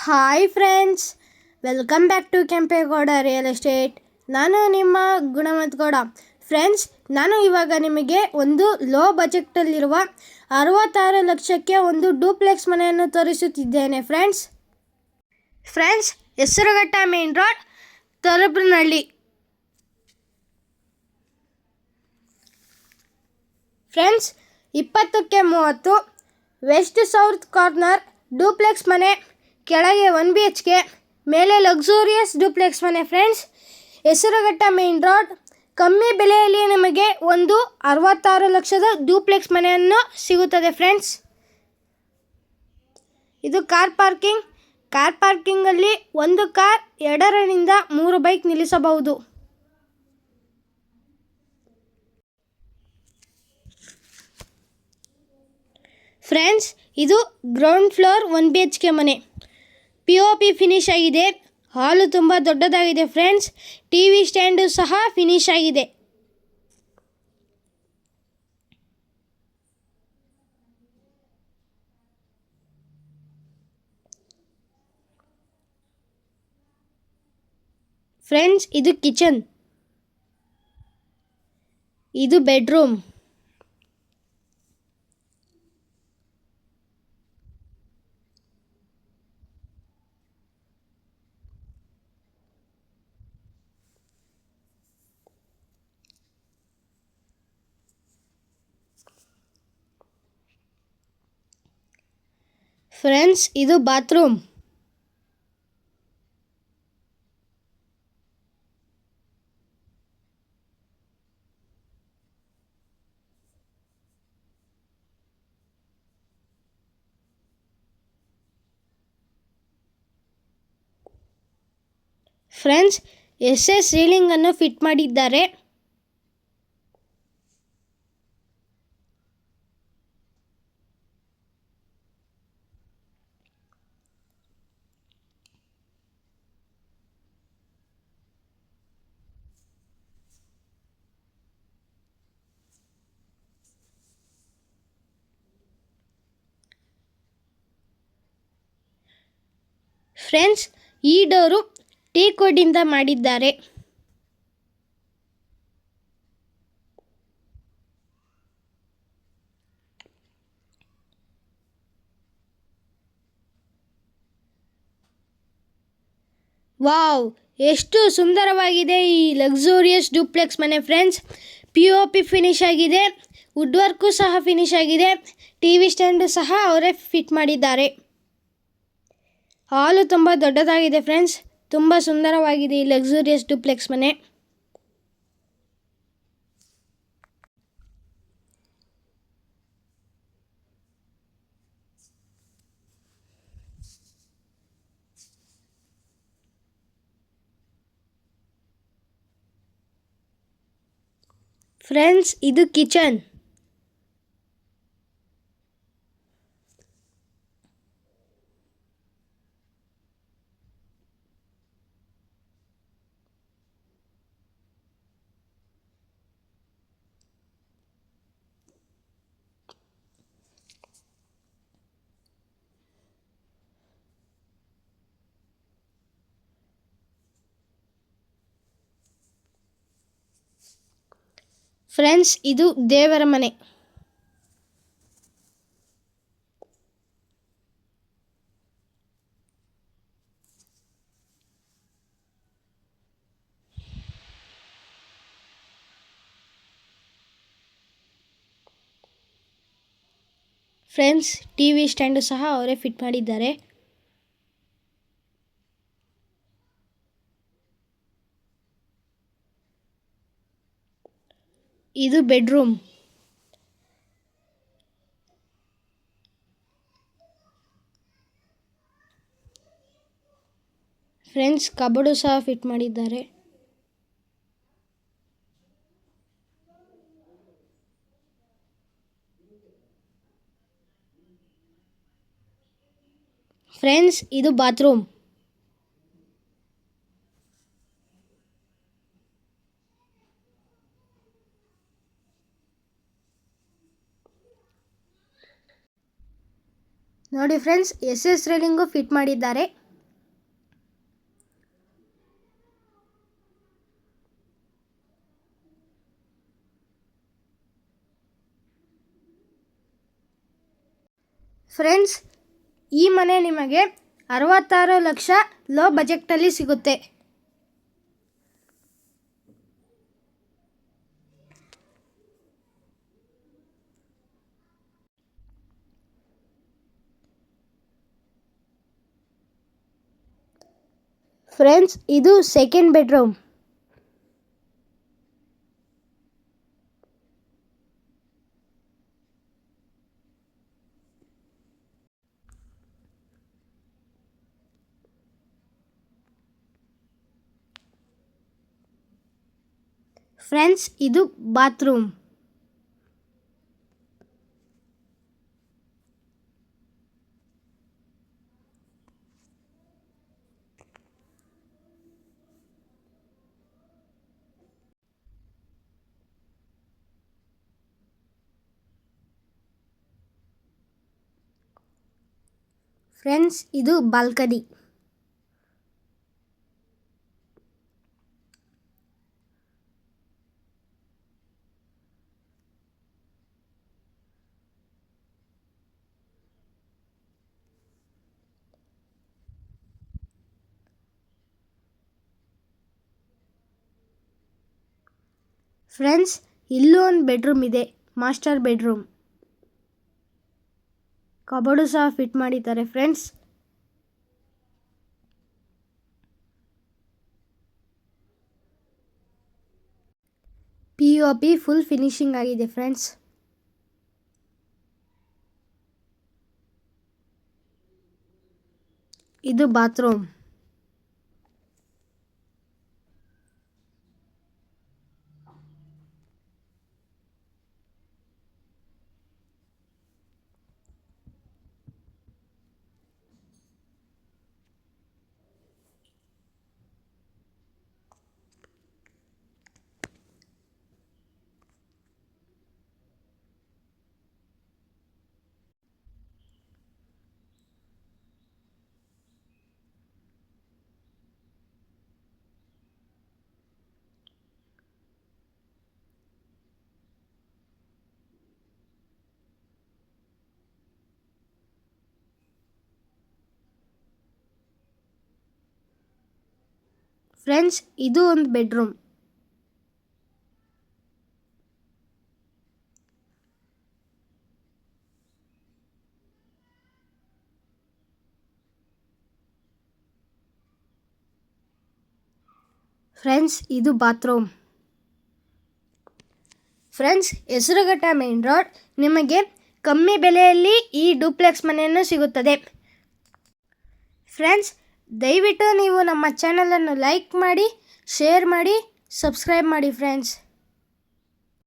Hi friends, welcome back to Kempegowda real estate. ನಾನು ನಿಮ್ಮ ಗುಣಮತ್ಗೌಡ Gowda. Friends, ನಾನು ಇವಾಗ ನಿಮಗೆ ಒಂದು ಲೋ ಬಜೆಟಲ್ಲಿರುವ ಅರವತ್ತಾರು ಲಕ್ಷಕ್ಕೆ ಒಂದು ಡೂಪ್ಲೆಕ್ಸ್ ಮನೆಯನ್ನು ತೋರಿಸುತ್ತಿದ್ದೇನೆ friends. Friends, Hesaraghatta main road Tarabanahalli friends, ಇಪ್ಪತ್ತಕ್ಕೆ ಮೂವತ್ತು ವೆಸ್ಟ್ ಸೌತ್ ಕಾರ್ನರ್ ಡೂಪ್ಲೆಕ್ಸ್ ಮನೆ. ಕೆಳಗೆ ಒನ್ ಬಿ ಎಚ್ ಕೆ ಮೇಲೆ ಲಕ್ಸೂರಿಯಸ್ ಡ್ಯೂಪ್ಲೆಕ್ಸ್ ಮನೆ ಫ್ರೆಂಡ್ಸ್ ಹೆಸರುಘಟ್ಟ ಮೇನ್ ರೋಡ್ ಕಮ್ಮಿ ಬೆಲೆಯಲ್ಲಿ ನಿಮಗೆ ಒಂದು ಅರವತ್ತಾರು ಲಕ್ಷದ ಡ್ಯೂಪ್ಲೆಕ್ಸ್ ಮನೆಯನ್ನು ಸಿಗುತ್ತದೆ ಫ್ರೆಂಡ್ಸ್ ಇದು ಕಾರ್ ಪಾರ್ಕಿಂಗ್ ಕಾರ್ ಪಾರ್ಕಿಂಗಲ್ಲಿ ಒಂದು ಕಾರ್ ಎರಡರಿಂದ ಮೂರು ಬೈಕ್ ನಿಲ್ಲಿಸಬಹುದು. ಫ್ರೆಂಡ್ಸ್ ಇದು ground floor one B H K ಮನೆ. ಪಿ ಓ ಪಿ ಫಿನಿಶ್ ಆಗಿದೆ. ಹಾಲು ತುಂಬ ದೊಡ್ಡದಾಗಿದೆ ಫ್ರೆಂಡ್ಸ್ ಟಿ ವಿ ಸ್ಟ್ಯಾಂಡು ಸಹ ಫಿನಿಶ್ ಆಗಿದೆ. ಫ್ರೆಂಡ್ಸ್ ಇದು ಕಿಚನ್ ಇದು ಬೆಡ್ರೂಮ್ ಫ್ರೆಂಡ್ಸ್ ಇದು bathroom. Friends S S ceiling ಅನ್ನು ಫಿಟ್ ಮಾಡಿದ್ದಾರೆ. ಫ್ರೆಂಡ್ಸ್ ಈ ಡೋರು ಟೀ ಕೋಡಿಂದ ಮಾಡಿದ್ದಾರೆ. ವಾವ್, ಎಷ್ಟು ಸುಂದರವಾಗಿದೆ ಈ ಲಕ್ಸೂರಿಯಸ್ ಡೂಪ್ಲೆಕ್ಸ್ ಮನೆ friends. P O P finish ಆಗಿದೆ ವುಡ್ ವರ್ಕು ಸಹ ಫಿನಿಶ್ ಆಗಿದೆ ಟಿ ವಿ ಸ್ಟ್ಯಾಂಡು ಸಹ ಅವರೇ ಫಿಟ್ ಮಾಡಿದ್ದಾರೆ. ಹಾಲು ತುಂಬ ದೊಡ್ಡದಾಗಿದೆ ಫ್ರೆಂಡ್ಸ್ ತುಂಬ ಸುಂದರವಾಗಿದೆ ಈ ಲಕ್ಸುರಿಯಸ್ ಡುಪ್ಲೆಕ್ಸ್ ಮನೆ. ಫ್ರೆಂಡ್ಸ್ ಇದು ಕಿಚನ್ ಫ್ರೆಂಡ್ಸ್ ಇದು ದೇವರ ಮನೆ. ಫ್ರೆಂಡ್ಸ್ ಟಿ ವಿ ಸ್ಟ್ಯಾಂಡು ಸಹ ಅವರೇ ಫಿಟ್ ಮಾಡಿದ್ದಾರೆ. ಇದು ಬೆಡ್ರೂಮ್. ಫ್ರೆಂಡ್ಸ್ ಕಬಡು ಸಹ ಫಿಟ್ ಮಾಡಿದ್ದಾರೆ. ಫ್ರೆಂಡ್ಸ್ ಇದು ಬಾತ್ರೂಮ್. ನೋಡಿ friends, S S railing fit ಮಾಡಿದ್ದಾರೆ. ಫ್ರೆಂಡ್ಸ್, ಈ ಮನೆ ನಿಮಗೆ ಅರವತ್ತಾರು ಲಕ್ಷ ಲೋ ಬಜೆಟ್ಟಲ್ಲಿ ಸಿಗುತ್ತೆ. ಫ್ರೆಂಡ್ಸ್ ಇದು ಸೆಕೆಂಡ್ ಬೆಡ್ರೂಮ್ ಫ್ರೆಂಡ್ಸ್ ಇದು ಬಾತ್ರೂಮ್ ಫ್ರೆಂಡ್ಸ್ ಇದು ಬಾಲ್ಕನಿ. ಫ್ರೆಂಡ್ಸ್ ಇಲ್ಲೂ ಒಂದು ಬೆಡ್ರೂಮ್ ಇದೆ ಮಾಸ್ಟರ್ ಬೆಡ್ರೂಮ್. ಕಬೋರ್ಡು ಸಹ ಫಿಟ್ ಮಾಡಿದ್ದಾರೆ friends P O P full finishing ಆಗಿದೆ ಫ್ರೆಂಡ್ಸ್ ಇದು ಬಾತ್ರೂಮ್ ಫ್ರೆಂಡ್ಸ್ ಇದು ಒಂದು ಬೆಡ್ರೂಮ್. ಫ್ರೆಂಡ್ಸ್ ಇದು bathroom. Friends Hesaraghatta main road. ನಿಮಗೆ ಕಮ್ಮಿ ಬೆಲೆಯಲ್ಲಿ ಈ ಡೂಪ್ಲೆಕ್ಸ್ ಮನೆಯನ್ನು ಸಿಗುತ್ತದೆ. ಫ್ರೆಂಡ್ಸ್ ದಯವಿಟ್ಟು ನೀವು ನಮ್ಮ ಚಾನಲನ್ನು ಲೈಕ್ ಮಾಡಿ ಶೇರ್ ಮಾಡಿ ಸಬ್ಸ್ಕ್ರೈಬ್ ಮಾಡಿ ಫ್ರೆಂಡ್ಸ್